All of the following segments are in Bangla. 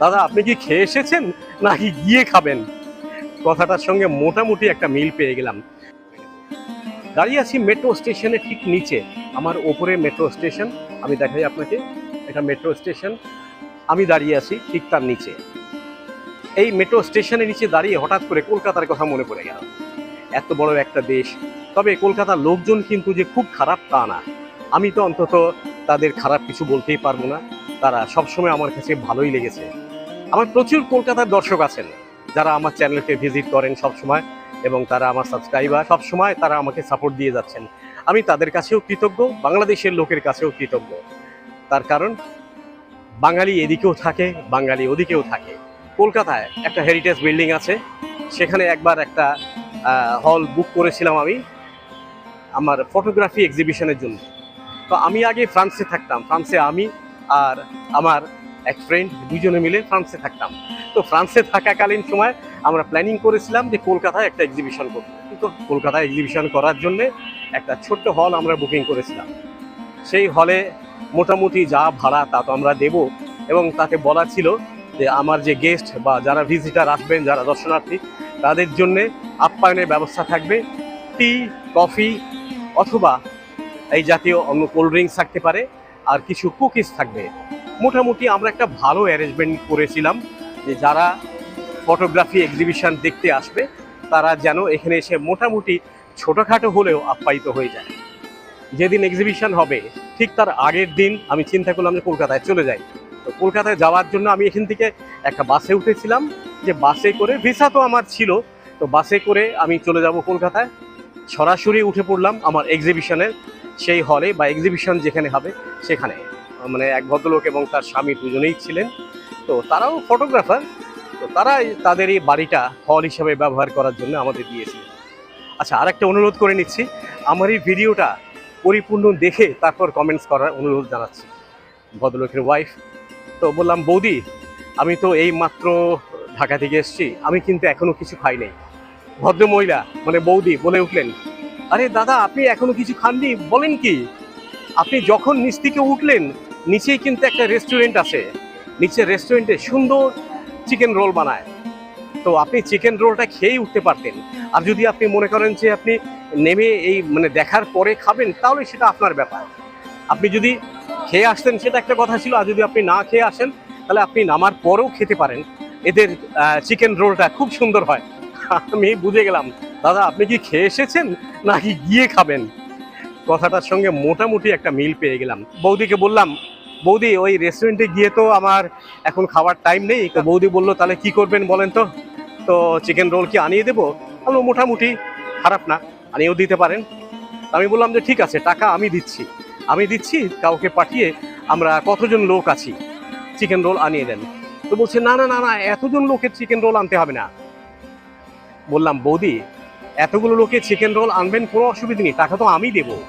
দাদা, আপনি কি খেয়ে এসেছেন নাকি গিয়ে খাবেন? কথাটার সঙ্গে মোটামুটি একটা মিল পেয়ে গেলাম। দাঁড়িয়ে আছি মেট্রো স্টেশনের ঠিক নিচে। আমার ওপরে মেট্রো স্টেশন আমি দেখাই আপনাকে। এটা মেট্রো স্টেশন আমি দাঁড়িয়ে আছি ঠিক তার নিচে। এই মেট্রো স্টেশনের নিচে দাঁড়িয়ে হঠাৎ করে কলকাতার কথা মনে পড়ে গেল। এত বড় একটা দেশ। তবে কলকাতার লোকজন কিন্তু যে খুব খারাপ তা না। আমি তো অন্তত তাদের খারাপ কিছু বলতেই পারব না। তারা সবসময় আমার কাছে ভালোই লেগেছে। আমার প্রচুর কলকাতার দর্শক আছেন, যারা আমার চ্যানেলকে ভিজিট করেন সবসময় এবং তারা আমার সাবস্ক্রাইবার, সবসময় তারা আমাকে সাপোর্ট দিয়ে যাচ্ছেন। আমি তাদের কাছেও কৃতজ্ঞ, বাংলাদেশের লোকের কাছেও কৃতজ্ঞ। তার কারণ, বাঙালি এদিকেও থাকে, বাঙালি ওদিকেও থাকে। কলকাতায় একটা হেরিটেজ বিল্ডিং আছে, সেখানে একবার একটা হল বুক করেছিলাম আমি, আমার ফটোগ্রাফি এক্সিবিশনের জন্য। তো আমি আগে ফ্রান্সে থাকতাম ফ্রান্সে আমি আর আমার এক ফ্রেন্ড দুজনে মিলে ফ্রান্সে থাকতাম। তো ফ্রান্সে থাকাকালীন সময় আমরা প্ল্যানিং করেছিলাম যে কলকাতায় একটা এক্সিবিশন করব। কিন্তু কলকাতায় এক্সিবিশন করার জন্যে একটা ছোট্ট হল আমরা বুকিং করেছিলাম। সেই হলে মোটামুটি যা ভাড়া তা তো আমরা দেব এবং তাকে বলা ছিল যে আমার যে গেস্ট বা যারা ভিজিটার আসবেন, যারা দর্শনার্থী, তাদের জন্যে আপ্যায়নের ব্যবস্থা থাকবে। টি কফি অথবা এই জাতীয় অন্য কোল্ড ড্রিঙ্কস থাকতে পারে। আর কিছু কুকিজ থাকবে। মোটামুটি আমরা একটা ভালো অ্যারেঞ্জমেন্ট করেছিলাম যে যারা ফটোগ্রাফি এক্সিবিশন দেখতে আসবে, তারা যেন এখানে এসে মোটামুটি ছোটোখাটো হলেও আপ্যায়িত হয়ে যায়। যেদিন এক্সিবিশন হবে, ঠিক তার আগের দিন আমি চিন্তা করলাম যে কলকাতায় চলে যাই। তো কলকাতায় যাওয়ার জন্য আমি এখান থেকে একটা বাসে উঠেছিলাম, যে বাসে করে ভিসা তো আমার ছিল, তো বাসে করে আমি চলে যাব কলকাতায়। সরাসরি উঠে পড়লাম আমার এক্সিবিশনের সেই হলে বা এক্সিবিশন যেখানে হবে, সেখানে। মানে এক ভদ্রলোক এবং তার স্বামী দুজনেই ছিলেন। তো তারাও ফটোগ্রাফার তো তারা তাদের এই বাড়িটা হল হিসাবে ব্যবহার করার জন্য আমাদের দিয়েছিল আচ্ছা আর একটা অনুরোধ করে নিচ্ছি, আমার এই ভিডিওটা পরিপূর্ণ দেখে তারপর কমেন্টস করার অনুরোধ জানাচ্ছি। ভদ্রলোকের ওয়াইফ তো বললাম, বৌদি, আমি তো এই মাত্র ঢাকা থেকে এসেছি, আমি কিন্তু এখনও কিছু খাই নাই ভদ্র মহিলা মানে বৌদি, বলে উঠলেন। আরে দাদা, আপনি এখনও কিছু খাননি? বলেন কি? আপনি যখন নিচ থেকে উঠলেন, নিচেই কিন্তু একটা রেস্টুরেন্ট আছে। নিচের রেস্টুরেন্টে সুন্দর চিকেন রোল বানায়। তো আপনি চিকেন রোলটা খেয়েই উঠতে পারতেন। আর যদি আপনি মনে করেন যে আপনি নেমে এই মানে দেখার পরে খাবেন, তাহলে সেটা আপনার ব্যাপার। আপনি যদি খেয়ে আসতেন, সেটা একটা কথা ছিল। আর যদি আপনি না খেয়ে আসেন, তাহলে আপনি নামার পরেও খেতে পারেন। এদের চিকেন রোলটা খুব সুন্দর হয়। আমি বুঝে গেলাম। দাদা, আপনি কি খেয়ে এসেছেন নাকি গিয়ে খাবেন? কথাটার সঙ্গে মোটামুটি একটা মিল পেয়ে গেলাম। বৌদিকে বললাম, বৌদি, ওই রেস্টুরেন্টে গিয়ে তো আমার এখন খাওয়ার টাইম নেই। তো বৌদি বলল, তাহলে কি করবেন বলেন তো? তো চিকেন রোল কি আনিয়ে দেবো? বলল, মোটামুটি খারাপ না, আনিয়েও দিতে পারেন। আমি বললাম যে, ঠিক আছে, টাকা আমি দিচ্ছি। আমি দিচ্ছি, কাউকে পাঠিয়ে আমরা কতজন লোক আছি চিকেন রোল আনিয়ে দেন। তো বলছে, না না না না, এতজন লোকের চিকেন রোল আনতে হবে না। বললাম, বৌদি, এতগুলো লোকে চিকেন রোল আনবেন, কোনো অসুবিধা নেই, টাকা তো আমি দেবো।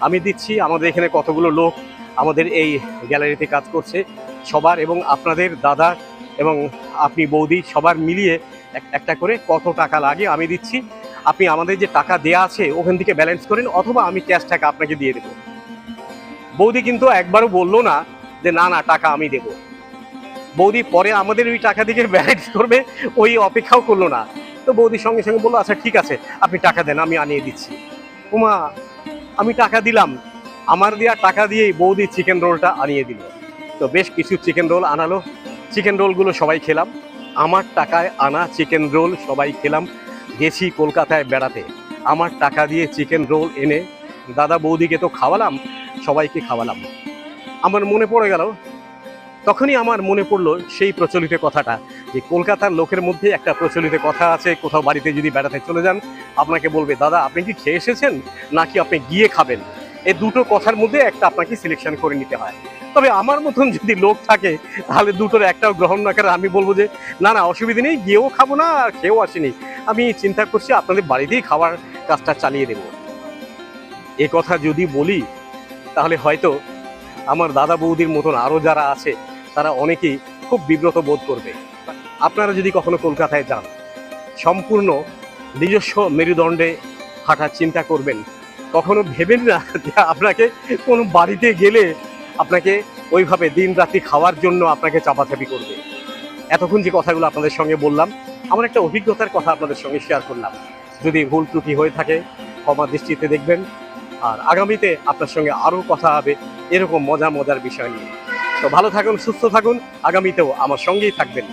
আমি দিচ্ছি, আমাদের এখানে কতগুলো লোক, আমাদের এই গ্যালারিতে কাজ করছে, সবার এবং আপনাদের দাদা এবং আপনি বৌদি সবার মিলিয়ে এক- একটা করে কত টাকা লাগে আমি দিচ্ছি। আপনি আমাদের যে টাকা দেয়া আছে, ওখান থেকে ব্যালেন্স করেন অথবা আমি ক্যাশ টাকা আপনাকে দিয়ে দেবো। বৌদি কিন্তু একবারও বলল না যে, না না, টাকা আমি দেবো। বৌদি পরে আমাদের ওই টাকা দিকে ব্যালেন্স করবে, ওই অপেক্ষাও করল না। তো বৌদির সঙ্গে সঙ্গে বলল আচ্ছা ঠিক আছে, আপনি টাকা দেন, আমি আনিয়ে দিচ্ছি। উমা, আমি টাকা দিলাম। আমার দেওয়া টাকা দিয়েই বৌদি চিকেন রোলটা আনিয়ে দিল। তো বেশ কিছু চিকেন রোল আনালো। চিকেন রোলগুলো সবাই খেলাম। আমার টাকায় আনা চিকেন রোল সবাই খেলাম। গেছি কলকাতায় বেড়াতে। আমার টাকা দিয়ে চিকেন রোল এনে দাদা বৌদিকে তো খাওয়ালাম, সবাইকে খাওয়ালাম। আমার মনে পড়ে গেল, তখনই আমার মনে পড়ল সেই প্রচলিত কথাটা। যে কলকাতার লোকের মধ্যে একটা প্রচলিত কথা আছে, কোথাও বাড়িতে যদি বেড়াতে চলে যান, আপনাকে বলবে, দাদা, আপনি কি খেয়ে এসেছেন? নাকি আপনি গিয়ে খাবেন? এই দুটো কথার মধ্যে একটা আপনাকে সিলেকশন করে নিতে হয়। তবে আমার মতন যদি লোক থাকে, তাহলে দুটোর একটাও গ্রহণ না করে আমি বলব যে, না না, অসুবিধা নেই, গিয়েও খাব না, আর খেয়েও আসিনি। আমি চিন্তা করছি আপনাদের বাড়িতেই খাওয়ার কাজটা চালিয়ে দেব। এ কথা যদি বলি, তাহলে হয়তো আমার দাদা বৌদির মতন আরও যারা আছে, তারা অনেকেই খুব বিব্রত বোধ করবে। আপনারা যদি কখনো কলকাতায় যান, সম্পূর্ণ নিজস্ব মেরুদণ্ডে হাঁটার চিন্তা করবেন। কখনো ভেবেন না যে আপনাকে কোনো বাড়িতে গেলে আপনাকে ওইভাবে দিন রাত্রি খাওয়ার জন্য আপনাকে চাপাচাপি করবে। এতক্ষণ যে কথাগুলো আপনাদের সঙ্গে বললাম, আমার একটা অভিজ্ঞতার কথা আপনাদের সঙ্গে শেয়ার করলাম। যদি ভুল ত্রুটি হয়ে থাকে, ক্ষমা দৃষ্টিতে দেখবেন। আর আগামীতে আপনার সঙ্গে আরও কথা হবে এরকম মজা মজার বিষয় নিয়ে। তো ভালো থাকুন, সুস্থ থাকুন। আগামীতেও আমার সঙ্গেই থাকবেন।